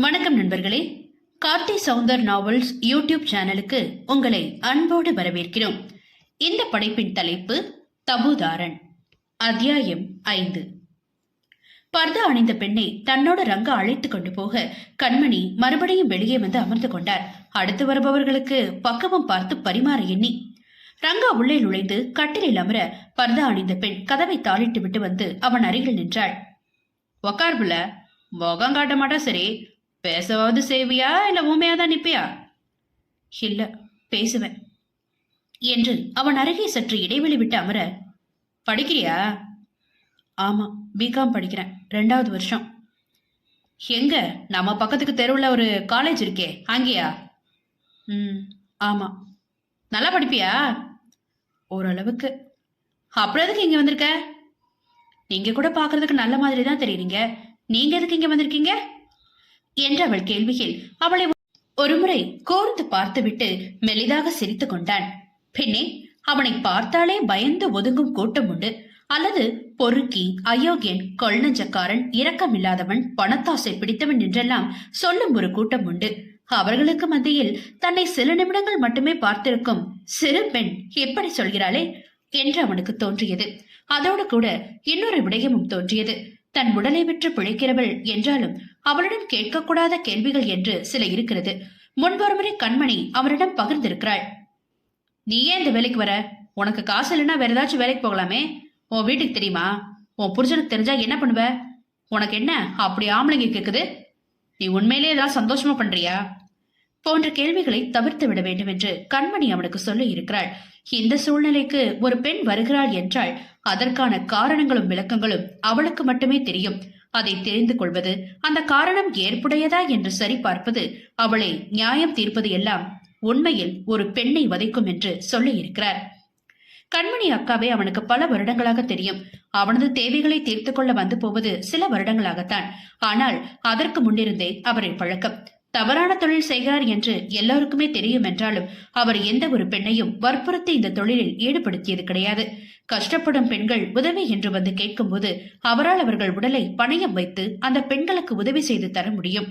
வணக்கம் நண்பர்களே. Karthi Soundar novels YouTube சேனலுக்கு உங்களை அன்போடு வரவேற்கிறோம். இந்த படைப்பின் தலைப்பு தபுதாரன் அத்தியாயம் ஐந்து. பர்தா அணிந்த பெண்ணை தன்னோட ரங்க அழைத்து கொண்டு போக கண்மணி மறுபடியும் வெளியே வந்து அமர்ந்து கொண்டார். அடுத்து வருபவர்களுக்கு பக்கமும் பார்த்து பரிமாற எண்ணி ரங்கா உள்ளே நுழைந்து கட்டிலில் அமர பர்தா அணிந்த பெண் கதவை தாளிட்டு விட்டு வந்து அவன் அருகில் நின்றாள். உக்கார்புல முகம் காட்ட மாட்டா சரி. பேசவாவது செய்வியா? இல்ல ஊமையா தான் நிற்பியா இல்ல பேசுவேன். என்று அவன் அருகே சற்று இடைவெளி விட்டு அமர படிக்கிறியா? ஆமா பிகாம் படிக்கிறேன் ரெண்டாவது வருஷம். எங்க? நம்ம பக்கத்துக்கு தெருவுல ஒரு காலேஜ் இருக்கே அங்கேயா? ம் ஆமா. நல்லா படிப்பியா? ஓரளவுக்கு. அப்புறம் எதுக்கு இங்க வந்திருக்க? நீங்க கூட பார்க்கறதுக்கு நல்ல மாதிரி தான் தெரியுறீங்க. நீங்க எதுக்கு இங்க வந்திருக்கீங்க? என்ற அவள் கேள்வியில் அவளை ஒருமுறை கோர்ந்து பார்த்துவிட்டு மெலிதாக சிரித்துக் கொண்டான். பெண்ணே அவனை பார்த்தாலே பயந்து ஒதுங்கும் கூட்டம் உண்டு. அல்லது பொறுக்கி அயோக்கியன் கொள்நஞ்சக்காரன் இரக்கமில்லாதவன் பணத்தாசை பிடித்தவன் என்றெல்லாம் சொல்லும் ஒரு கூட்டம் உண்டு. அவர்களுக்கு மத்தியில் தன்னை சில நிமிடங்கள் மட்டுமே பார்த்திருக்கும் சிறு பெண் எப்படி சொல்கிறாளே? என்று அவனுக்கு தோன்றியது. அதோடு கூட இன்னொரு விடயமும் தோன்றியது. தன் உடலை விற்று பிழைக்கிறவள் என்றாலும் அவளிடம் கேட்கக்கூடாத கேள்விகள் என்று சில இருக்கிறது. முன்பொருமுறை கண்மணி அவரிடம் பகிர்ந்திருக்கிறாள். நீ ஏன் இந்த வேலைக்கு வர? உனக்கு காசு இல்லைன்னா வேற ஏதாச்சும் வேலைக்கு போகலாமே? உன் வீட்டுக்கு தெரியுமா? உன் புருஷனுக்கு தெரிஞ்சா என்ன பண்ணுவ? உனக்கு என்ன அப்படி ஆம்பளைங்க கேக்குது? நீ உண்மையிலே இதெல்லாம் சந்தோஷமா பண்றியா? போன்ற கேள்விகளை தவிர்த்து விட வேண்டும் என்று கண்மணி அவனுக்கு சொல்லி இருக்கிறாள் இந்த சூழ்நிலைக்கு ஒரு பெண் வருகிறாள் என்றால் அதற்கான காரணங்களும் விளக்கங்களும் அவளுக்கு மட்டுமே தெரியும். அதை தெரிந்து கொள்வது அந்த காரணம் ஏற்புடையதா என்று சரிபார்ப்பது அவளை நியாயம் தீர்ப்பது எல்லாம் உண்மையில் ஒரு பெண்ணை வதைக்கும் என்று சொல்லி இருக்கிறார் கண்மணி அக்காவை அவனுக்கு பல வருடங்களாக தெரியும். அவனது தேவைகளை தீர்த்து கொள்ள வந்து போவது சில வருடங்களாகத்தான். ஆனால் அதற்கு முன்னிருந்தே அவரின் பழக்கம். தவறான தொழில் செய்கிறார் என்று எல்லோருக்குமே தெரியும் என்றாலும் அவர் எந்த ஒரு பெண்ணையும் வற்புறுத்தி இந்த தொழிலில் ஈடுபடுத்தியது கிடையாது. கஷ்டப்படும் பெண்கள் உதவி என்று வந்து கேட்கும்போது அவரால் அவர்கள் உடலை பணயம் வைத்து அந்த பெண்களுக்கு உதவி செய்து தர முடியும்.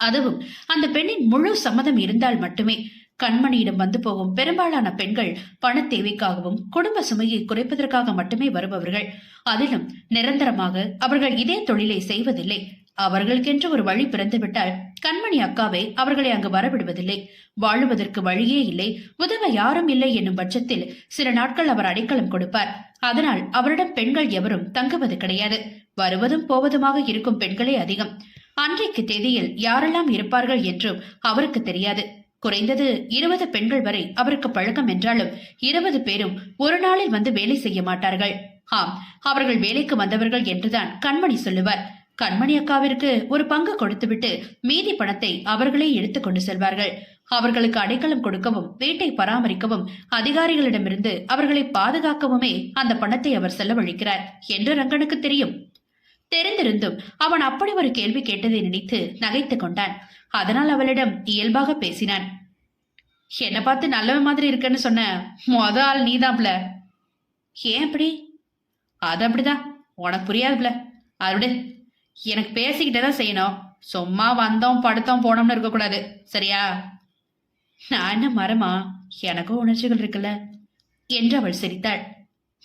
அதுவும் அந்த பெண்ணின் முழு சம்மதம் இருந்தால் மட்டுமே. கண்மணியிடம் வந்து போகும் பெரும்பாலான பெண்கள் பண தேவைக்காகவும் குடும்ப சுமையை குறைப்பதற்காக மட்டுமே வருபவர்கள். அதிலும் நிரந்தரமாக அவர்கள் இதே தொழிலை செய்வதில்லை. அவர்களுக்கென்று ஒரு வழி பிறந்துவிட்டால் கண்மணி அக்காவை அவர்களை அங்கு வரவிடுவதில்லை. வாழுவதற்கு வழியே இல்லை. உதவ யாரும் இல்லை என்னும் பட்சத்தில் சில நாட்கள் அவர் அடைக்கலம் கொடுப்பார். அதனால் அவரிடம் பெண்கள் எவரும் தங்குவது கிடையாது. வருவதும் போவதுமாக இருக்கும் பெண்களே அதிகம். அன்றைக்கு தேதியில் யாரெல்லாம் இருப்பார்கள் என்றும் அவருக்கு தெரியாது. குறைந்தது இருபது பெண்கள் வரை அவருக்கு பழக்கம் என்றாலும் இருபது பேரும் ஒரு நாளில் வந்து வேலை செய்ய மாட்டார்கள். ஆம் அவர்கள் வேலைக்கு வந்தவர்கள் என்றுதான் கண்மணி சொல்லுவார். கண்மணி அக்காவிற்கு ஒரு பங்கு கொடுத்துவிட்டு மீதி பணத்தை அவர்களே எடுத்துக்கொண்டு செல்வார்கள். அவர்களுக்கு அடைக்கலம் கொடுக்கவும் வீட்டை பராமரிக்கவும் அதிகாரிகளிடமிருந்து அவர்களை பாதுகாக்கவுமே அந்த பணத்தை அவர் செலவழிக்கிறார் என்று ரங்கனுக்கு தெரியும். தெரிந்திருந்தும் அவன் அப்படி ஒரு கேள்வி கேட்டதை நினைத்து நகைத்துக் கொண்டான். அதனால் அவளிடம் இயல்பாக பேசினான். என்னை பார்த்து நல்லவன் மாதிரி இருக்குன்னு சொன்ன மொத ஆள் நீதான்ல ஏன் அப்படி? அது அப்படிதான். உனக்கு புரியாதுல அதோட எனக்கு பேசிக்கிட்டே தான் செய்யணும். சும்மா வந்தோம் படுத்தோம் போனோம்னு இருக்கக்கூடாது. சரியா? நான் என்ன மரமா? எனக்கும் உணர்ச்சிகள் இருக்குல்ல. என்று அவள் சிரித்தாள்.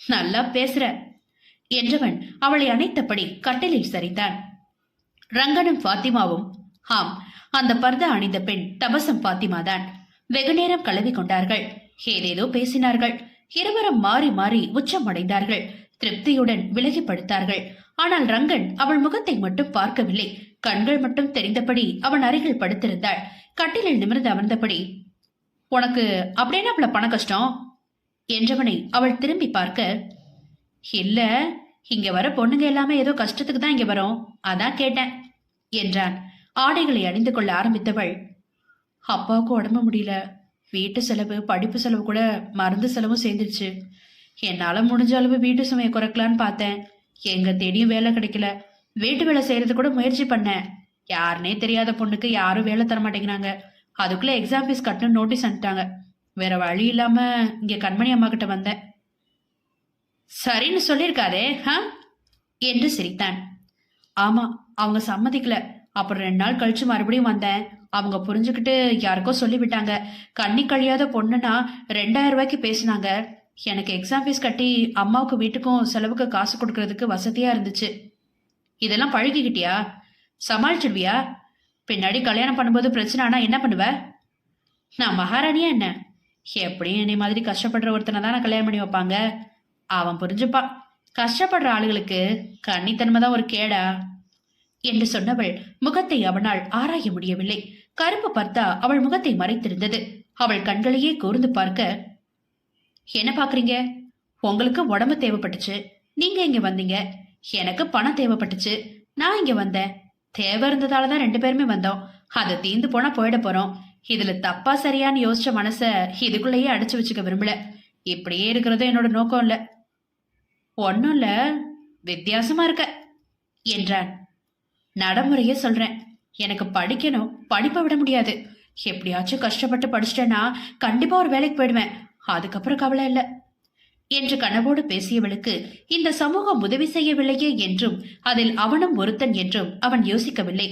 நல்லா பேசுற. என்றவன் அவளை அணைத்தபடி கட்டிலில் சரித்தான். ரங்கனும் பாத்திமாவும் ஆம் அந்த பர்தா அணிந்த பெண் தபசம் பாத்திமா தான். வெகு நேரம் கலவி கொண்டார்கள். ஏதேதோ பேசினார்கள். இருவரும் மாறி மாறி உச்சம் அடைந்தார்கள். திருப்தியுடன் விலகி படுத்தார்கள். ஆனால் ரங்கன் அவள் முகத்தை மட்டும் பார்க்கவில்லை. கண்கள் மட்டும் தெரிந்தபடி அவன் அருகில் படுத்திருந்தாள். கட்டிலில் நிமிர்ந்து அமர்ந்தபடி உனக்கு அப்படின்னா அவள பண கஷ்டம்? என்றவனை அவள் திரும்பி பார்க்க இல்ல இங்க வர பொண்ணுங்க எல்லாமே ஏதோ கஷ்டத்துக்கு தான் இங்க வரும். அதான் கேட்டேன் என்றான். ஆடைகளை அணிந்து கொள்ள ஆரம்பித்தவள் அப்பாவுக்கு உடம்பு முடியல. வீட்டு செலவு படிப்பு செலவு கூட மருந்து செலவும் சேர்ந்துருச்சு. என்னால முடிஞ்ச அளவு வீட்டு சுமையை குறைக்கலான்னு பார்த்தேன். எங்க தேடியும் வேலை கிடைக்கல. வீட்டு வேலை செய்யறது கூட முயற்சி பண்ணேன் யாருனே தெரியாத பொண்ணுக்கு யாரும் வேலை தர மாட்டேங்கிறாங்க. அதுக்குள்ள எக்ஸாம் ஃபீஸ் கட்டணும் நோட்டீஸ் அனுப்பிட்டாங்க. வேற வழி இல்லாம இங்க கண்மணி அம்மா கிட்ட வந்தேன். சரின்னு சொல்லியிருக்காதே ஹா என்று சிரித்தான். ஆமா அவங்க சம்மதிக்கல. அப்புறம் ரெண்டு நாள் கழிச்சு மறுபடியும் வந்தேன். அவங்க புரிஞ்சுக்கிட்டு யாருக்கோ சொல்லிவிட்டாங்க. கண்ணி கழியாத பொண்ணுனா ரெண்டாயிரம் ரூபாய்க்கு பேசினாங்க. எனக்கு எக்ஸாம் ஃபீஸ் கட்டி அம்மாவுக்கு வீட்டுக்கும் செலவுக்கு காசு கொடுக்கறதுக்கு வசதியா இருந்துச்சு. இதெல்லாம் பழகிக்கிட்டியா? சமாளிச்சிடுவியா? பின்னாடி கல்யாணம் பண்ணும்போது பிரச்சனை ஆனா என்ன பண்ணுவ? நான் மகாராணியா என்ன? எப்படியும் என்னை மாதிரி கஷ்டப்படுற ஒருத்தனை தானே கல்யாணம் பண்ணி வைப்பாங்க? அவன் புரிஞ்சுப்பான் கஷ்டப்படுற ஆளுகளுக்கு கன்னித்தன்மை தான் ஒரு கேடா. என்று சொன்னவள் முகத்தை அவனால் ஆராய முடியவில்லை. கருப்பு பார்த்தா அவள் முகத்தை மறைத்திருந்தது. அவள் கண்களையே கூர்ந்து பார்க்க என்ன பாக்குறீங்க? உங்களுக்கு உடம்பு தேவைப்பட்டுச்சு. நீங்க இங்க வந்தீங்க. எனக்கு பணம் தேவைப்பட்டுச்சு. நான் இங்க வந்தேன். தேவை இருந்ததால தான் ரெண்டு பேருமே வந்தோம். அது தீந்து போனா போயிட போறோம். இதுல தப்பா சரியான்னு யோசிச்ச மனச இதுக்குள்ளேயே அடைச்சு வச்சுக்க விரும்பல. இப்படியே இருக்கிறது என்னோட நோக்கம் இல்ல. ஒன்னும் இல்ல. வித்தியாசமா இருக்க. என்றான். நடைமுறைய சொல்றேன். எனக்கு படிக்கணும். படிப்பை விட முடியாது. எப்படியாச்சும் கஷ்டப்பட்டு படிச்சிட்டேன்னா கண்டிப்பா ஒரு வேலைக்கு போயிடுவேன். அதுக்கப்புறம் கவலை இல்லை. என்று கனவோடு பேசியவளுக்கு இந்த சமூகம் உதவி செய்யவில்லையே என்றும் அதில் அவனும் ஒருத்தன் என்றும் அவன் யோசிக்கவில்லை.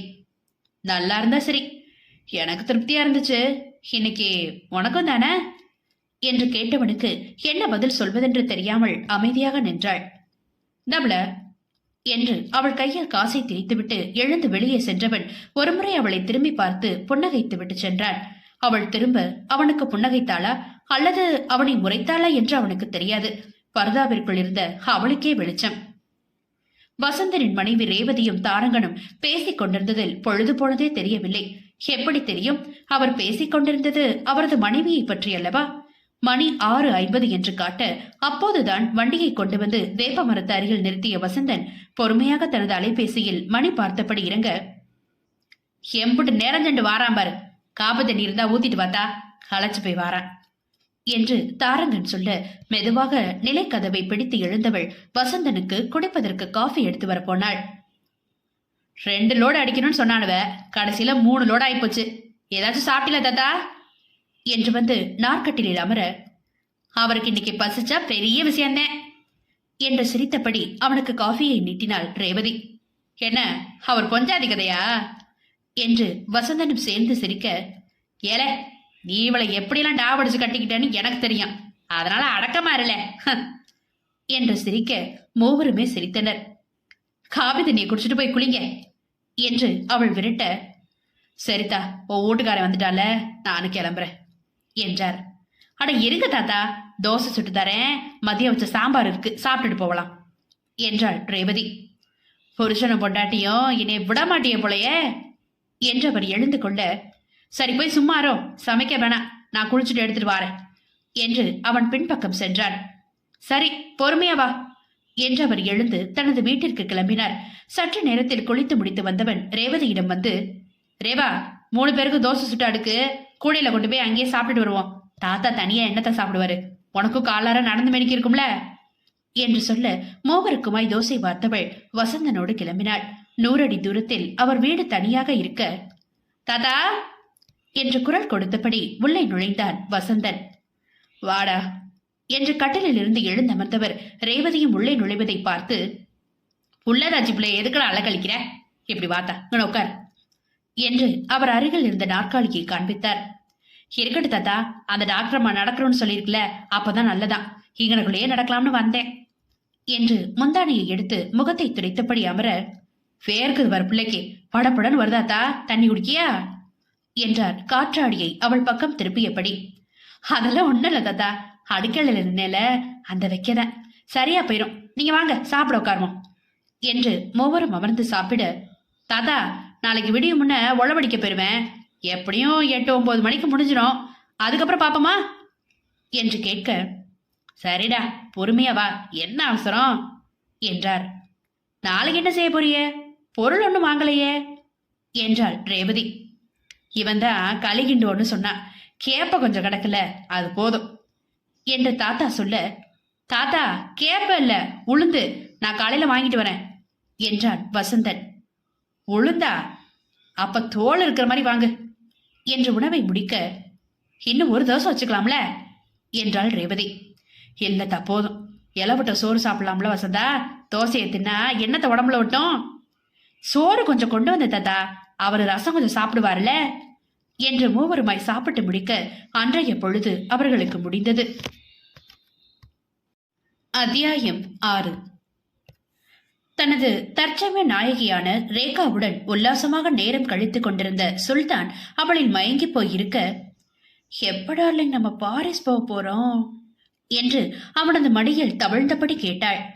நல்லா இருந்தா சரி. எனக்கு திருப்தியா இருந்துச்சு. இன்னைக்கு உனக்கும் தானே? என்று கேட்டவனுக்கு என்ன பதில் சொல்வதென்று தெரியாமல் அமைதியாக நின்றாள். டபுள என்று அவள் கையில் காசை திரித்துவிட்டு எழுந்து வெளியே சென்றவன் ஒருமுறை அவளை திரும்பி பார்த்து புன்னகைத்து விட்டு சென்றான். அவள் திரும்ப அவனுக்கு புன்னகைத்தாளா? அல்லது அவனை முறைத்தாளா என்று அவனுக்கு தெரியாது. பர்தாவிற்குள் இருந்த அவளுக்கே வெளிச்சம். வசந்தனின் மனைவி ரேவதியும் தாரங்கனும் பேசிக் கொண்டிருந்ததில் பொழுது பொழுதே தெரியவில்லை. எப்படி தெரியும்? அவர் பேசிக் கொண்டிருந்தது அவரது மனைவியை பற்றி அல்லவா மணி ஆறு ஐம்பது என்று காட்ட அப்போதுதான் வண்டியை கொண்டு வந்து வேப்ப மரத்து அருகில் நிறுத்திய வசந்தன் பொறுமையாக தனது அலைபேசியில் மணி பார்த்தபடி இறங்க எம்புட்டு நேரஞ்சண்டு வாராம்பாரு காப்பு தண்ணி இருந்தா ஊத்திட்டு பார்த்தா அழைச்சு போய் வாரான் என்று தாரங்கன் சொல்ல மெதுவாக நிலைக்கதவை பிடித்து எழுந்தவள் வசந்தனுக்கு குடிப்பதற்கு காஃபி எடுத்து வர போனாள். ரெண்டு லோடு அடிக்கணும்னு சொன்னானுவ. கடைசியில மூணு லோடு ஆயிப்போச்சு ஏதாச்சும் சாப்பிட்டல தாத்தா? என்று வந்து நாற்கட்டிலில் அமர அவருக்கு இன்னைக்கு பசிச்சா பெரிய விஷயந்தேன் என்று சிரித்தபடி அவனுக்கு காஃபியை நீட்டினாள் ரேவதி. என்ன அவர் கொஞ்சாதி கதையா என்று வசந்தனும் சேர்ந்து சிரிக்க ஏல நீ இவளை எப்படியெல்லாம் டாவடிச்சு கட்டிக்கிட்டேன்னு எனக்கு தெரியும். அதனால அடக்கமா இருல என்று சிரிக்க மூவருமே சிரித்தனர். காபி தண்ணியை குடிச்சிட்டு போய் குளிங்க என்று அவள் விரட்ட சரிதா ஓ வீட்டுக்காரன் வந்துட்டால நானும் கிளம்புறேன் என்றார். அட இருங்க தாத்தா தோசை சுட்டு தரேன் மதியம் வச்ச சாம்பார் இருக்கு சாப்பிட்டுட்டு போகலாம் என்றாள் ரேவதி. புருஷனும் பொண்டாட்டியும் என்னை விட மாட்டிய போலயே என்றவர் எழுந்து கொள்ள சரி போய் சும்மாரோ? சமைக்க வேணாம். நான் குளிச்சுட்டு எடுத்துட்டு வாரேன். என்று அவன் பின்பக்கம் சென்றான். சரி பொறுமையா வா. என்றவர் எழுந்து தனது வீட்டிற்கு கிளம்பினார். சற்று நேரத்தில் குளித்து முடித்து வந்தவன் ரேவதியிடம் வந்து ரேவா மூணு பேருக்கு தோசை சுட்டு அடுக்கு. கூடையில கொண்டு போய் அங்கேயே சாப்பிட்டுட்டு வருவோம். தாத்தா தனியா என்னத்தை சாப்பிடுவாரு? உனக்கும் காலார நடந்து மெனிக்கு இருக்கும்ல என்று சொல்ல மூவருக்குமாய் தோசை வார்த்தவள் வசந்தனோடு கிளம்பினாள். நூறடி தூரத்தில் அவர் வீடு தனியாக இருக்க தாதா என்று குரல் கொடுத்தபடி உள்ளே நுழைந்தான் வசந்தன். வாடா என்று கட்டிலில் இருந்து எழுந்தமர்ந்தவர் ரேவதியும் உள்ளே நுழைவதை பார்த்து உள்ளதா பிள்ளை எதுக்கடா அழகழிக்கிற இப்படி வாத்தா உட்கார் என்று அவர் அருகில் இருந்த நாற்காலியை காண்பித்தார். இருக்கட்டு தாத்தா அந்த டாக்டர் அம்மா நடக்கிறோம்னு சொல்லியிருக்கல அப்பதான் நல்லதான் இங்கனக்குள்ளேயே நடக்கலாம்னு வந்தேன் என்று முந்தானையை எடுத்து முகத்தை துடைத்தபடி அமர வேர்க்குது வர பிள்ளைக்கு. படப்படன் வருதாத்தா தண்ணி குடிக்கியா? என்றார். காற்றாடியை அவள் பக்கம் திருப்பியபடி. அதெல்லாம் ஒண்ணும் இல்ல தாத்தா. அடுக்கலையில நின்னல அந்த வைக்கதான் சரியா போயிரும். நீங்க வாங்க சாப்பிட உட்காருவோம். என்று மூவரும் அமர்ந்து சாப்பிட தாத்தா நாளைக்கு விடியும் முன்ன உழவடிக்க போயிருவேன். எப்படியும் எட்டு ஒன்பது மணிக்கு முடிஞ்சிடும் அதுக்கப்புறம் பாப்போமா? என்று கேட்க சரிடா பொறுமையா வா. என்ன அவசரம்? என்றார். நாளைக்கு என்ன செய்ய போறியே பொருள் ஒன்றும் வாங்கலையே என்றாள் ரேவதி. இவன் தான் களிகிண்டு ஒன்று சொன்னான் கேப்ப கொஞ்சம் கிடக்கல அது போதும் என்று தாத்தா சொல்ல தாத்தா கேப்ப இல்ல உளுந்து நான் காலையில வாங்கிட்டு வரேன் என்றான் வசந்தன். உளுந்தா? அப்ப தோல் இருக்கிற மாதிரி வாங்கு என்று உணவை முடிக்க இன்னும் ஒரு தோசை வச்சுக்கலாம்ல என்றாள் ரேவதி. இல்லத்தா போதும். இலவிட்ட சோறு சாப்பிடலாம்ல வசந்தா தோசையை தின்னா என்னத்தை உடம்புல விட்டோம் சோறு கொஞ்சம் கொண்டு வந்த தாத்தா. அவர் ரசம் கொஞ்சம் சாப்பிடுவார்ல என்று மூவருமாய் சாப்பிட்டு முடிக்க அன்றைய பொழுது அவர்களுக்கு முடிந்தது. அத்தியாயம் ஆறு. தனது தற்சமய நாயகியான ரேகாவுடன் உல்லாசமாக நேரம் கழித்துக் கொண்டிருந்த சுல்தான் அவளின் மயங்கி போயிருக்க எப்படார்லிங் நம்ம பாரிஸ் போக போறோம்? என்று அவனது மடியில் தவழ்ந்தபடி கேட்டாள்.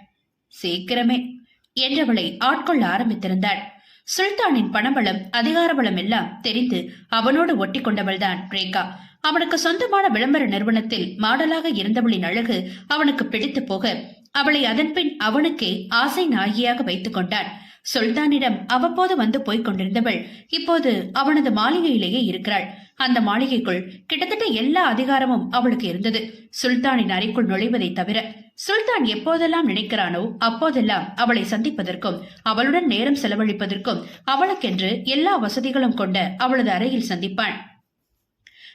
சீக்கிரமே. என்றவளை ஆட்கொள்ள ஆரம்பித்திருந்தாள். சுல்தானின் பணபலம் அதிகாரபலம் எல்லாம் தெரிந்து அவனோடு ஒட்டி கொண்டவள்தான் ரேகா. அவனுக்கு சொந்தமான விளம்பர நிறுவனத்தில் மாடலாக இருந்தவளின் அழகு அவனுக்கு பிடித்து போக அவளை அதன்பின் அவனுக்கே ஆசை நாயகியாக வைத்துக் கொண்டான் சுல்தானிடம் அவ்வப்போது வந்து போய்க் கொண்டிருந்தவள் இப்போது அவனது மாளிகையிலேயே இருக்கிறாள். அந்த மாளிகைக்குள் கிட்டத்தட்ட எல்லா அதிகாரமும் அவளுக்கு இருந்தது. சுல்தானின் அறைக்குள் நுழைவதை தவிர சுல்தான் எப்போதெல்லாம் நினைக்கிறானோ அப்போதெல்லாம் அவளை சந்திப்பதற்கும் அவளுடன் நேரம் செலவழிப்பதற்கும் அவளுக்கென்று எல்லா வசதிகளும் கொண்ட அவளது அறையில் சந்திப்பான்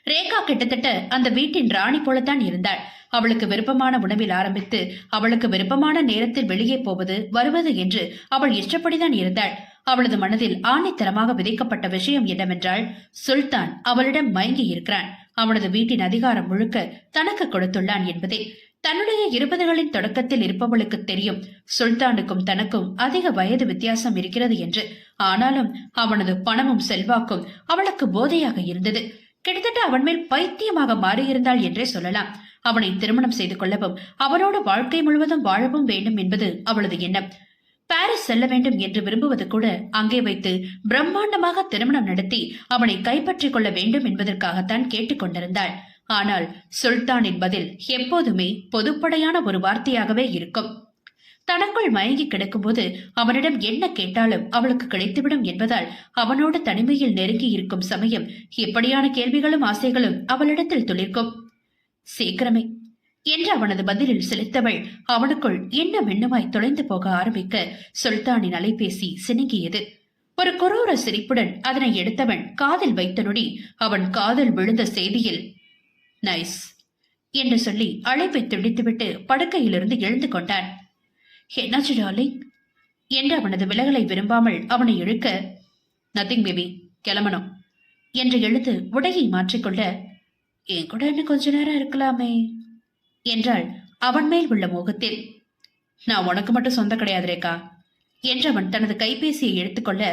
ரேகா கிட்டத்தட்ட அந்த வீட்டின் ராணி போலத்தான் இருந்தாள். அவளுக்கு விருப்பமான உணவில் ஆரம்பித்து அவளுக்கு விருப்பமான நேரத்தில் வெளியே போவது வருவது என்று அவள் இஷ்டப்படிதான் இருந்தாள். அவளது மனதில் ஆணைத்தரமாக விதைக்கப்பட்ட விஷயம் என்னவென்றால் சுல்தான் அவளிடம் மயங்கி இருக்கிறான் அவனது வீட்டின் அதிகாரம் முழுக்க தனக்கு கொடுத்துள்ளான் என்பதே. தன்னுடைய இருபதுகளின் தொடக்கத்தில் இருப்பவளுக்கு தெரியும். சுல்தானுக்கும் தனக்கும் அதிக வயது வித்தியாசம் இருக்கிறது என்று. ஆனாலும் அவனது பணமும் செல்வாக்கும் அவளுக்கு போதையாக இருந்தது. கிட்டத்தட்ட அவன் மேல் பைத்தியமாக மாறியிருந்தாள் என்றே சொல்லலாம். அவனை திருமணம் செய்து கொள்ளவும் அவனோடு வாழ்க்கை முழுவதும் வாழவும் வேண்டும் என்பது அவளது எண்ணம். பாரிஸ் செல்ல வேண்டும் என்று விரும்புவது கூட அங்கே வைத்து பிரம்மாண்டமாக திருமணம் நடத்தி அவனை கைப்பற்றிக் கொள்ள வேண்டும் என்பதற்காகத்தான் கேட்டுக்கொண்டிருந்தாள் ஆனால் சுல்தானின் பதில் எப்போதுமே பொதுப்படையான ஒரு வார்த்தையாகவே இருக்கும். தனக்குள் மயங்கி கிடக்கும்போது அவனிடம் என்ன கேட்டாலும் அவளுக்கு கிடைத்துவிடும் என்பதால் அவனோடு தனிமையில் நெருங்கி இருக்கும் சமயம் எப்படியான கேள்விகளும் ஆசைகளும் அவளிடத்தில் துளிர்க்கும். சீக்கிரமே. என்று அவனது பதிலில் செலுத்தவள் அவனுக்குள் என்ன வெண்ணுமாய் தொலைந்து போக ஆரம்பிக்க சுல்தானின் அலைபேசி சினுங்கியது. ஒரு குரூர சிரிப்புடன் அதனை எடுத்தவன் காதில் வைத்த நொடி அவன் காதில் விழுந்த செய்தியில் நைஸ் என்று சொல்லி அழைப்பை துடித்துவிட்டு படுக்கையிலிருந்து எழுந்து கொண்டான். என்னாச்சு டார்லிங் என்று அவனது விலகலை விரும்பாமல் அவனை இழுக்க நத்திங் பேபி கிளம்பணும் என்று எழுந்து உடையை மாற்றிக்கொள்ள என் கூட இன்னும் கொஞ்ச நேரம் இருக்கலாமே என்றாள் அவன் மேல் உள்ள மோகத்தில். நான் உனக்கு மட்டும் சொந்த கிடையாது ரேகா என்று அவன் தனது கைபேசியை எடுத்துக்கொள்ள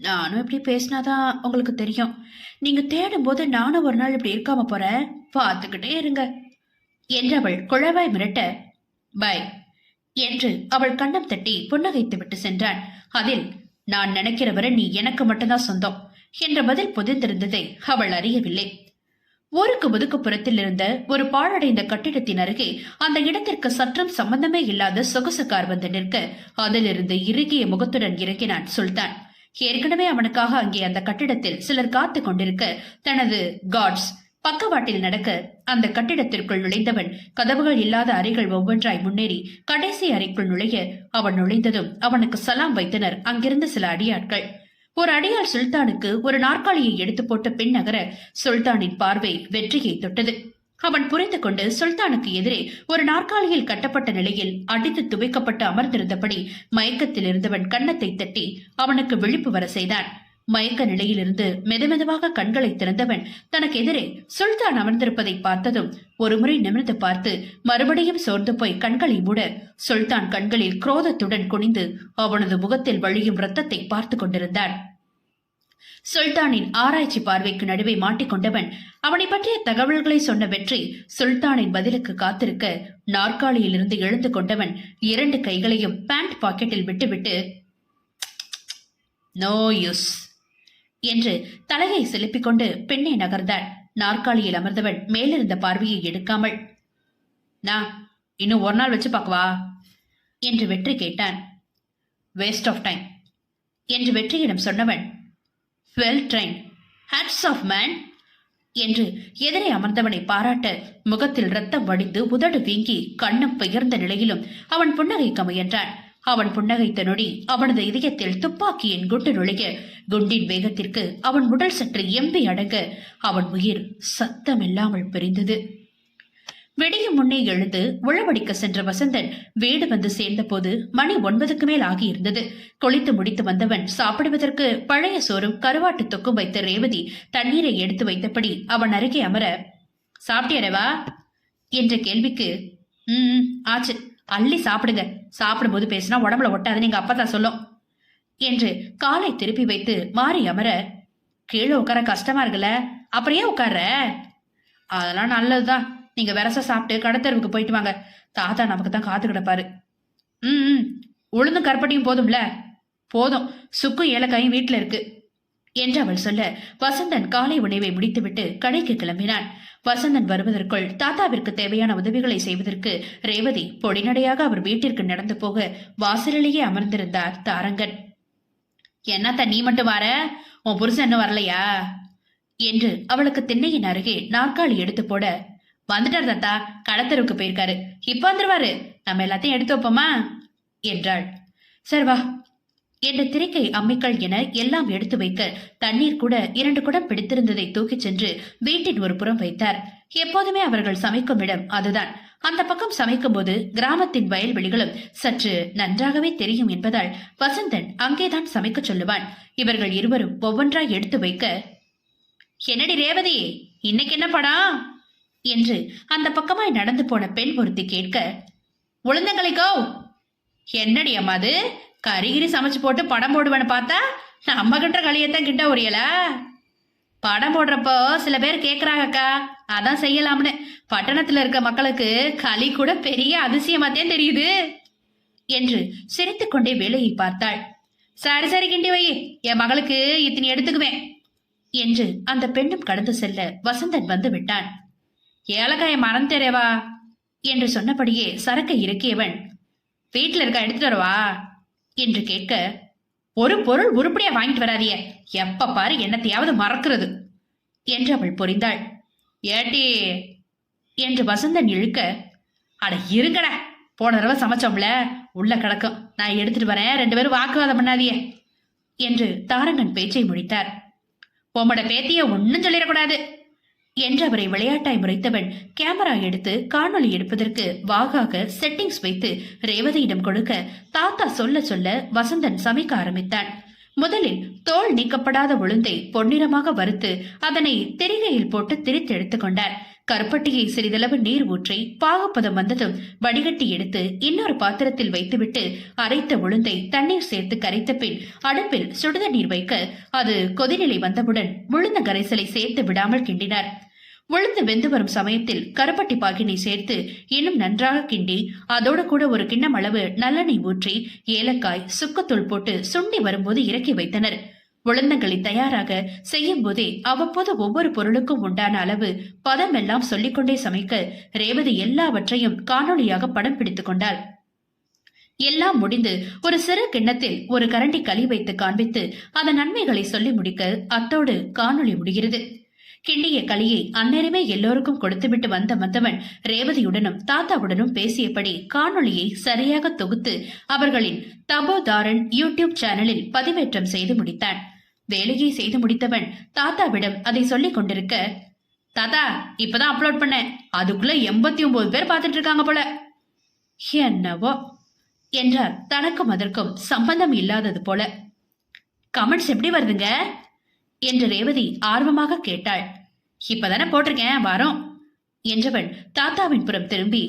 நானும் இப்படி பேசினாதான் உங்களுக்கு தெரியும். நீங்க தேடும் போது நானும் ஒரு நாள் இப்படி இருக்காம போறேன். பார்த்துக்கிட்டே இருங்க. என்று அவள் குழவாய் மிரட்ட பை என்று அவள் கண்ணம் தட்டி புன்னகைத்து விட்டு சென்றான். அதில் நான் நினைக்கிற வரை நீ எனக்கு மட்டும்தான் சொந்தம் என்ற பதில் புதிந்திருந்ததை அவள் அறியவில்லை. ஊருக்கு ஒதுக்குப்புறத்தில் இருந்த ஒரு பாழடைந்த கட்டிடத்தின் அருகே அந்த இடத்திற்கு சற்றும் சம்பந்தமே இல்லாத சொகுசு கார் வந்து நிற்க அதிலிருந்து இறுகிய முகத்துடன் இறங்கினான் சுல்தான். ஏற்கனவே அவனுக்காக அங்கே அந்த கட்டிடத்தில் சிலர் காத்து கொண்டிருக்க தனது காட்ஸ் பக்கவாட்டில் நடக்க அந்த கட்டிடத்திற்குள் நுழைந்தவன் கதவுகள் இல்லாத அறைகள் ஒவ்வொன்றாய் முன்னேறி கடைசி அறைக்குள் நுழைய அவன் நுழைந்ததும் அவனுக்கு சலாம் வைத்தனர். அங்கிருந்த சில அடியாட்கள். ஒரு அடியால் சுல்தானுக்கு ஒரு நாற்காலியை எடுத்து போட்ட பின் நகர சுல்தானின் பார்வை வெற்றியை தொட்டது. அவன் புரிந்து கொண்டு சுல்தானுக்கு எதிரே ஒரு நாற்காலியில் கட்டப்பட்ட நிலையில் அடித்து துவைக்கப்பட்டு அமர்ந்திருந்தபடி மயக்கத்தில் இருந்தவன் கன்னத்தை தட்டி அவனுக்கு விழிப்பு வர செய்தான். மயக்க நிலையிலிருந்து மெதுமெதுவாக கண்களை திறந்தவன் தனக்கு எதிரே சுல்தான் அமர்ந்திருப்பதை பார்த்ததும் ஒருமுறை நிமிர்ந்து பார்த்து மறுபடியும் சோர்ந்து போய் கண்களை மூட சுல்தான் கண்களில் குரோதத்துடன் குனிந்து அவனது முகத்தில் வழியும் ரத்தத்தை பார்த்து கொண்டிருந்தான். சுல்தானின் ஆராய்ச்சி பார்வைக்கு நடுவே மாட்டிக்கொண்டவன் அவனை பற்றிய தகவல்களை சொன்ன வெற்றி சுல்தானின் பதிலுக்கு காத்திருக்க நாற்காலியிலிருந்து எழுந்து கொண்டவன் இரண்டு கைகளையும் பேண்ட் பாக்கெட்டில் விட்டுவிட்டு நோ யூஸ் என்று தலையை செலுப்பிக் கொண்டு பெண்ணை நகர்ந்தான் நாற்காலியில் அமர்ந்தவன் மேலிருந்த பார்வையை எடுக்காமல் நான் இன்னும் ஒரு நாள் வச்சு பார்க்கவா? என்று வெற்றி கேட்டான். வேஸ்ட் ஆஃப் டைம் என்று வெற்றியிடம் சொன்னவன் well train hats off man என்று எதிரே அமர்ந்தவனை பாராட்ட முகத்தில் ரத்தம் வடிந்து உதடு வீங்கி கண்ணம் பெயர்ந்த நிலையிலும் அவன் புன்னகைக்க முயன்றான். அவன் புன்னகைத்த நொடி அவனது இதயத்தில் துப்பாக்கியின் குண்டு நுழைய குண்டின் வேகத்திற்கு அவன் உடல் சற்று எம்பி அடங்க அவன் உயிர் சத்தமில்லாமல் பிரிந்தது. வெடியும் முன்னே எழுந்து உழவடிக்க சென்ற வசந்தன் வீடு வந்து சேர்ந்தபோது மணி ஒன்பதுக்கு மேல் ஆகியிருந்தது. குளித்து முடித்து வந்தவன் சாப்பிடுவதற்கு பழைய சோறும் கருவாட்டு தொக்கும் வைத்த ரேவதி தண்ணீரை எடுத்து வைத்தபடி அவன் அருகே அமர சாப்பிட்டியரவா என்ற கேள்விக்கு ம் ஆச்சு. அள்ளி சாப்பிடுங்க. சாப்பிடும்போது பேசினா உடம்புல ஒட்டாதுன்னு எங்க அப்பதான் சொல்லும். என்று காலை திருப்பி வைத்து மாறி அமர கீழே உட்கார கஷ்டமா இருக்குல்ல. அப்புறம் ஏன் உட்கார்ற? அதெல்லாம் நல்லதுதான். நீங்க விரச சாப்பிட்டு கடத்தருவுக்கு போயிட்டு வாங்க. தாத்தா நமக்கு தான் காத்து கிடப்பாரு. ம் ம். உளுந்தும் கருப்பட்டியும் போதும்ல? போதும். சுக்கும் ஏலக்காயும் வீட்டுல இருக்கு. என்று அவள் சொல்ல வசந்தன் காலை உணவை முடித்துவிட்டு கடைக்கு கிளம்பினான் வசந்தன் வருவதற்குள் தாத்தாவிற்கு தேவையான உதவிகளை செய்வதற்கு ரேவதி பொடிநடையாக அவர் வீட்டிற்கு நடந்து போக வாசலிலேயே அமர்ந்திருந்தார் தாரங்கன். என்னத்த நீ மட்டும் வர? உன் புருஷன் இன்னும் வரலையா? என்று அவளுக்கு திண்ணையின் அருகே நாற்காலி எடுத்து போட வந்துட்டார் தாத்தா. கடத்தருக்கு போயிருக்காரு. இப்ப வந்துருவாரு. நம்ம எல்லாத்தையும் எடுத்து வைப்போமா? என்றாள். சரி வா. என்ற திரைக்கை அம்மிக்கள் என எல்லாம் எடுத்து வைக்க தண்ணீர் கூட இரண்டு குடம் பிடித்திருந்ததை தூக்கிச் சென்று வீட்டின் ஒரு புறம் வைத்தார். எப்போதுமே அவர்கள் சமைக்கும் இடம் அதுதான். அந்த பக்கம் சமைக்கும்போது கிராமத்தின் வயல்வெளிகளும் சற்று நன்றாகவே தெரியும் என்பதால் வசந்தன் அங்கேதான் சமைக்கச் சொல்லுவான். இவர்கள் இருவரும் ஒவ்வொன்றாய் எடுத்து வைக்க என்னடி ரேவதி இன்னைக்கு என்ன படம்? என்று அந்த பக்கமாய் நடந்து போன பெண் ஒருத்தி கேட்க உளுந்தங்களைக்கோ என்னடி அம்மா அது? கறிகிரி சமைச்சு போட்டு படம் போடுவேன்னு பார்த்தா நம்ம கிட்ட களியத்தான் கிட்ட உரியல. படம் போடுறப்போ சில பேர் கேக்குறாங்கக்கா அதான் செய்யலாம்னு. பட்டணத்துல இருக்க மக்களுக்கு களி கூட பெரிய அதிசயமாத்தேன் தெரியுது. என்று சிரித்துக்கொண்டே வேலையை பார்த்தாள். சரி சரி கிண்டி வை. என் மகளுக்கு இத்தனை எடுத்துக்குவேன். என்று அந்த பெண்ணும் கடந்து செல்ல வசந்தன் வந்து விட்டான். ஏலக்காய மரம் தெரியவா? என்று சொன்னபடியே சரக்கை இறக்கியவன் வீட்டில் இருக்க எடுத்துட்டு வரவா? என்று கேட்க ஒரு பொருள் உருப்படியா வாங்கிட்டு வராதிய எப்ப பாரு என்னத்தையாவது மறக்கிறது என்று அவள் பொறிந்தாள் ஏட்டி என்று வசந்தன் இழுக்க அட இருங்கட போன தடவை சமைச்சோம்ல உள்ள கிடக்கும் நான் எடுத்துட்டு வரேன் ரெண்டு பேரும் வாக்குவாதம் பண்ணாதிய என்று தாரங்கன் பேச்சை முடித்தார். உம்மோட பேத்திய ஒன்னும் சொல்லிடக்கூடாது என்று அவரை விளையாட்டாய் முறைத்தவன் கேமரா எடுத்து காணொளி எடுப்பதற்கு வாகாக செட்டிங்ஸ் வைத்து ரேவதியிடம் கொடுக்க தாத்தா சொல்ல சொல்ல வசந்தன் சமைக்க ஆரம்பித்தான். முதலில் தோல் நீக்கப்படாத உளுந்தை பொன்னிறமாக வறுத்து அதனை திரிகையில் போட்டு திரித்து கொண்டார். கருப்பட்டியை சிறிதளவு நீர் ஊற்றி பாகப்பதம் வந்ததும் வடிகட்டி எடுத்து இன்னொரு பாத்திரத்தில் வைத்துவிட்டு அரைத்த உளுந்தை தண்ணீர் சேர்த்து கரைத்த பின் அடுப்பில் சுடுதண்ணீர் வைக்க அது கொதிநிலை வந்தவுடன் உளுந்த கரைசலை சேர்த்து விடாமல் கிண்டினார். உளுந்து வெந்து வரும் சமயத்தில் கருப்பட்டி பாகினை சேர்த்து இன்னும் நன்றாக கிண்டி அதோடு கூட ஒரு கிண்ணம் அளவு நல்லெண்ணெய் ஊற்றி ஏலக்காய் சுக்கத்தூள் போட்டு சுண்டி வரும்போது இறக்கி வைத்தனர். உளுந்தங்களை தயாராக செய்யும் போதே அவ்வப்போது ஒவ்வொரு பொருளுக்கும் உண்டான அளவு பதமெல்லாம் சொல்லிக்கொண்டே சமைக்க ரேவதி எல்லாவற்றையும் காணொளியாக படம் பிடித்துக் கொண்டாள். எல்லாம் முடிந்து ஒரு சிறு கிண்ணத்தில் ஒரு கரண்டி களி வைத்து காண்பித்து அதன் நன்மைகளை சொல்லி முடிக்க அத்தோடு காணொளி முடிகிறது. கிண்டிய களியை அந்நேரமே எல்லோருக்கும் கொடுத்துவிட்டு வந்த மந்தவன் ரேவதியுடனும் தாத்தாவுடனும் பேசியபடி காணொளியை சரியாக தொகுத்து அவர்களின் தபோதாரன் யூடியூப் சேனலில் பதிவேற்றம் செய்து முடித்தான். வேலையை செய்து முடித்தவன் தாத்தாவிடம் அதை சொல்லிக் கொண்டிருக்க தாத்தா இப்பதான் அப்லோட் பண்ணேன். அதுக்குள்ள எண்பத்தி ஒன்பது பேர் பார்த்துட்டு இருக்காங்க போல. என்னவோ என்றார். தனக்கும் அதற்கும் சம்பந்தம் இல்லாதது போல. கமெண்ட்ஸ் எப்படி வருதுங்க? என்று ரேவதி ஆர்வமாக கேட்டாள். இப்பதானே போட்டிருக்கேன் வரோம் என்றவன் தாத்தாவின் புறம் திரும்பி.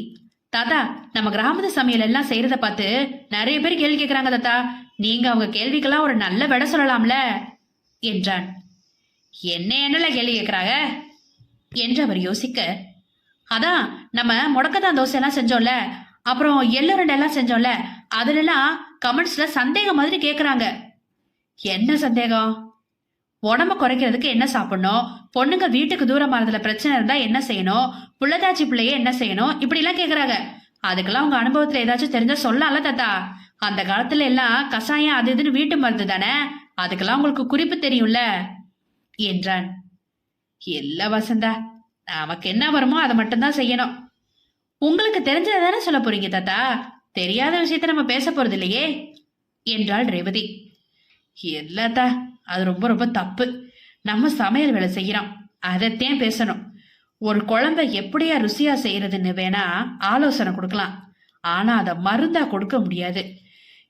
தாத்தா நம்ம கிராமத்து சமையல் எல்லாம் செய்யறத பார்த்து நிறைய பேர் கேள்வி கேட்கிறாங்க தாத்தா. நீங்க அவங்க கேள்விக்கெல்லாம் ஒரு நல்ல விட சொல்லலாம்ல என்றான். என்ன என்னல கேள்வி கேட்கறாங்க என்று அவர் யோசிக்க. அதான் நம்ம முடக்கத்தான் தோசை எல்லாம் செஞ்சோம்ல அப்புறம் எள்ளு ரெண்டு எல்லாம் செஞ்சோம்ல எல்லாம் கமெண்ட்ஸ்ல சந்தேகம் மாதிரி கேக்குறாங்க. என்ன சந்தேகம்? உடம்ப குறைக்கிறதுக்கு என்ன சாப்பிடணும்? பொண்ணுங்க வீட்டுக்கு தூரம் ஆறதுல பிரச்சனை இருந்தா என்ன செய்யணும்? புள்ளதாச்சி பிள்ளைய என்ன செய்யணும்? இப்படி எல்லாம் கேக்குறாங்க. அதுக்கெல்லாம் உங்க அனுபவத்துல ஏதாச்சும் தெரிஞ்சா சொல்லல தாத்தா. அந்த காலத்துல எல்லாம் கசாயம் அது இதுன்னு வீட்டு மருந்து தானே? அதுக்கெல்லாம் உங்களுக்கு குறிப்பு தெரியும்ல? என்றான். இல்ல வசந்தா நமக்கு என்ன வருமோ அதை மட்டும்தான் செய்யணும். உங்களுக்கு தெரிஞ்சதை தானே சொல்ல போறீங்க தாத்தா? தெரியாத விஷயத்த நம்ம பேச போறது இல்லையே? என்றாள் ரேவதி. இல்லத்தா அது ரொம்ப ரொம்ப தப்பு. நம்ம சமையல் வேலை செய்யறோம். அதைத்தான் பேசணும். ஒரு குழம்ப எப்படியா ருசியா செய்யறதுன்னு வேணா ஆலோசனை கொடுக்கலாம். ஆனா அதை மருந்தா கொடுக்க முடியாது.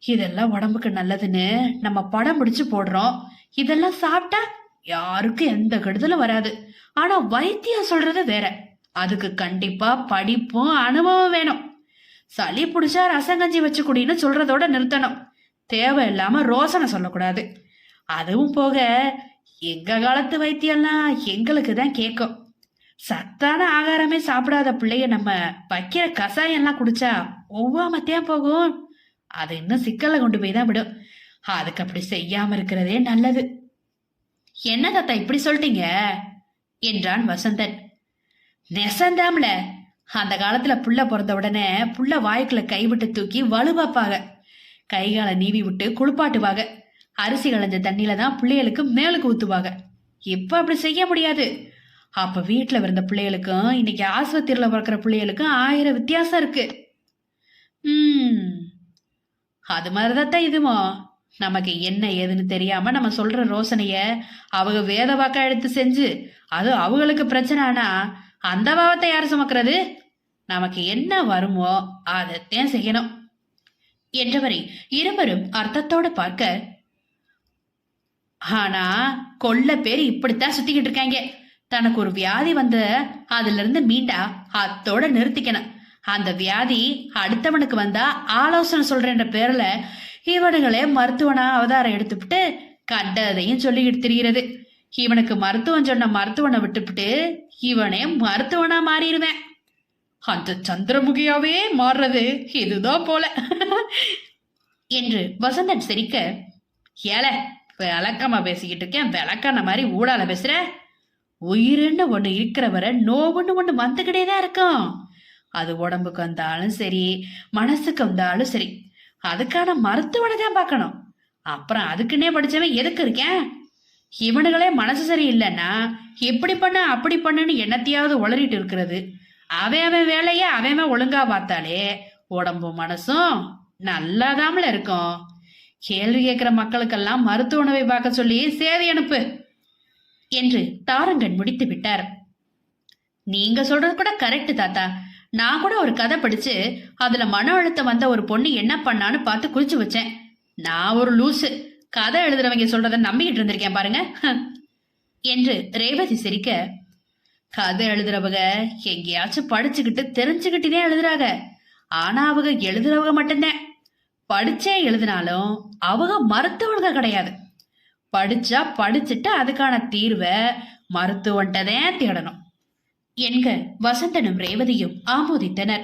இதெல்லாம் உடம்புக்கு நல்லதுன்னு நம்ம படம் பிடிச்சு போடுறோம். இதெல்லாம் சாப்பிட்டா யாருக்கும் எந்த கெடுதலும் வராது. ஆனா வைத்தியம் சொல்றது வேற. அதுக்கு கண்டிப்பா படிப்பும் அனுபவம் வேணும். சளி பிடிச்சா ரசங்கஞ்சி வச்சு குடின்னு சொல்றதோட நிறுத்தணும். தேவையில்லாம ரோசனை சொல்லக்கூடாது. அதுவும் போக எங்க காலத்து வைத்தியம்லாம் எங்களுக்கு தான் கேட்கும் சத்தான ஆகாரமே சாப்பிடாத பிள்ளைய நம்ம வைக்கிற கசாயம்லாம் குடிச்சா ஒவ்வாமத்தையும் போகும். அது இன்னும் சிக்கலை கொண்டு போய் தான் விடும். அதுக்கு அப்படி செய்யாம இருக்கிறதே நல்லது. என்ன தாத்தா இப்படி சொல்லிட்டீங்க? என்றான் வசந்தன். நெசந்தாம்ல அந்த காலத்துல புள்ள பிறந்த உடனே புள்ள வாய்க்குள்ள கைவிட்டு தூக்கி வலுவாப்பாக. கைகால நீவி விட்டு குளிப்பாட்டுவாங்க அரிசி களைஞ்ச தண்ணியில தான் பிள்ளைகளுக்கு மேலுக்கு ஊத்துவாங்க. இப்போ அப்படி செய்ய முடியாது? அப்ப வீட்டுல இருந்த பிள்ளைகளுக்கும் இன்னைக்கு ஆஸ்பத்திரியில பிறக்கிற பிள்ளைகளுக்கும் ஆயிரம் வித்தியாசம் இருக்கு. ம். அது மாதிரிதான் இதுமோ நமக்கு என்ன ஏதுன்னு தெரியாம நம்ம சொல்ற ரோசனைய அவங்க வேத வாக்கா எடுத்து செஞ்சு அது அவங்களுக்கு பிரச்சனைனா அந்த பாவத்தை யார் சுமக்கிறது? நமக்கு என்ன வருமோ அதைத்தான் செய்யணும். என்றவரை இருவரும் அர்த்தத்தோடு பார்க்க ஆனா கொள்ள பேர் இப்படித்தான் சுத்திக்கிட்டு இருக்காங்க. தனக்கு ஒரு வியாதி வந்து அதுல இருந்து மீண்டா அத்தோட நிறுத்திக்கணும். அந்த வியாதி அடுத்தவனுக்கு வந்தா ஆலோசனை சொல்றேன்ற பேர்ல இவனுங்களே மருத்துவனா அவதாரம் எடுத்துவிட்டு கண்டதையும் சொல்லிக்கிட்டு திரிகிறது இவனுக்கு மருத்துவம் சொன்ன மருத்துவனை விட்டுவிட்டு இவனே மருத்துவனா மாறிடுவேன். அந்த சந்திரமுகியாவே மாறுறது இதுதான் போல. என்று வசந்தன் சிரிக்க ஏல விளக்கமா பேசிக்கிட்டு இருக்கேன். விளக்கான மாதிரி ஊடால பேசுற? உயிருன்னு ஒண்ணு இருக்கிற வரை நோவுன்னு ஒண்ணு வந்துக்கிட்டே தான் இருக்கும். அது உடம்புக்கு வந்தாலும் சரி மனசுக்கு வந்தாலும் சரி அதுக்கான மருத்துவனை தான் பார்க்கணும். அப்புறம் அதுக்குன்னே படிச்சவன் எதுக்கு இருக்கேன்? இவனுங்களே மனசு சரியில்லைன்னா இப்படி பண்ண அப்படி பண்ணுன்னு என்னத்தையாவது உளறிட்டு இருக்கிறது. அவன் அவன் வேலையை அவன் அவன் ஒழுங்கா பார்த்தாலே உடம்பும் மனசும் நல்லாதாமல இருக்கும். கேள்வி கேட்கிற மக்களுக்கெல்லாம் மருத்துவ உணவை பார்க்க சொல்லி சேவை அனுப்பு என்று தாரங்கன் முடித்து விட்டார். நீங்க சொல்றது கூட கரெக்ட் தாத்தா. நான் கூட ஒரு கதை படிச்சு அதுல மன அழுத்தம் வந்த ஒரு பொண்ணு என்ன பண்ணான்னு பார்த்து குறிச்சு வச்சேன். நான் ஒரு லூசு. கதை எழுதுறவங்க சொல்றத நம்பிக்கிட்டு இருந்திருக்கேன் பாருங்க. என்று ரேவதி சிரிக்க கதை எழுதுறவங்க எங்கேயாச்சும் படிச்சுக்கிட்டு தெரிஞ்சுக்கிட்டுதான் எழுதுறாங்க. ஆனா அவங்க எழுதுறவங்க மட்டும்தான். படிச்சே எழுதினாலும் அவங்க மருத்துவர்கள் கிடையாது. படிச்சா படிச்சுட்டு அதுக்கான தீர்வை மருத்துவன்ட்டதே தேடணும். என்க வசந்தனும் ரேவதியும் ஆமோதித்தனர்.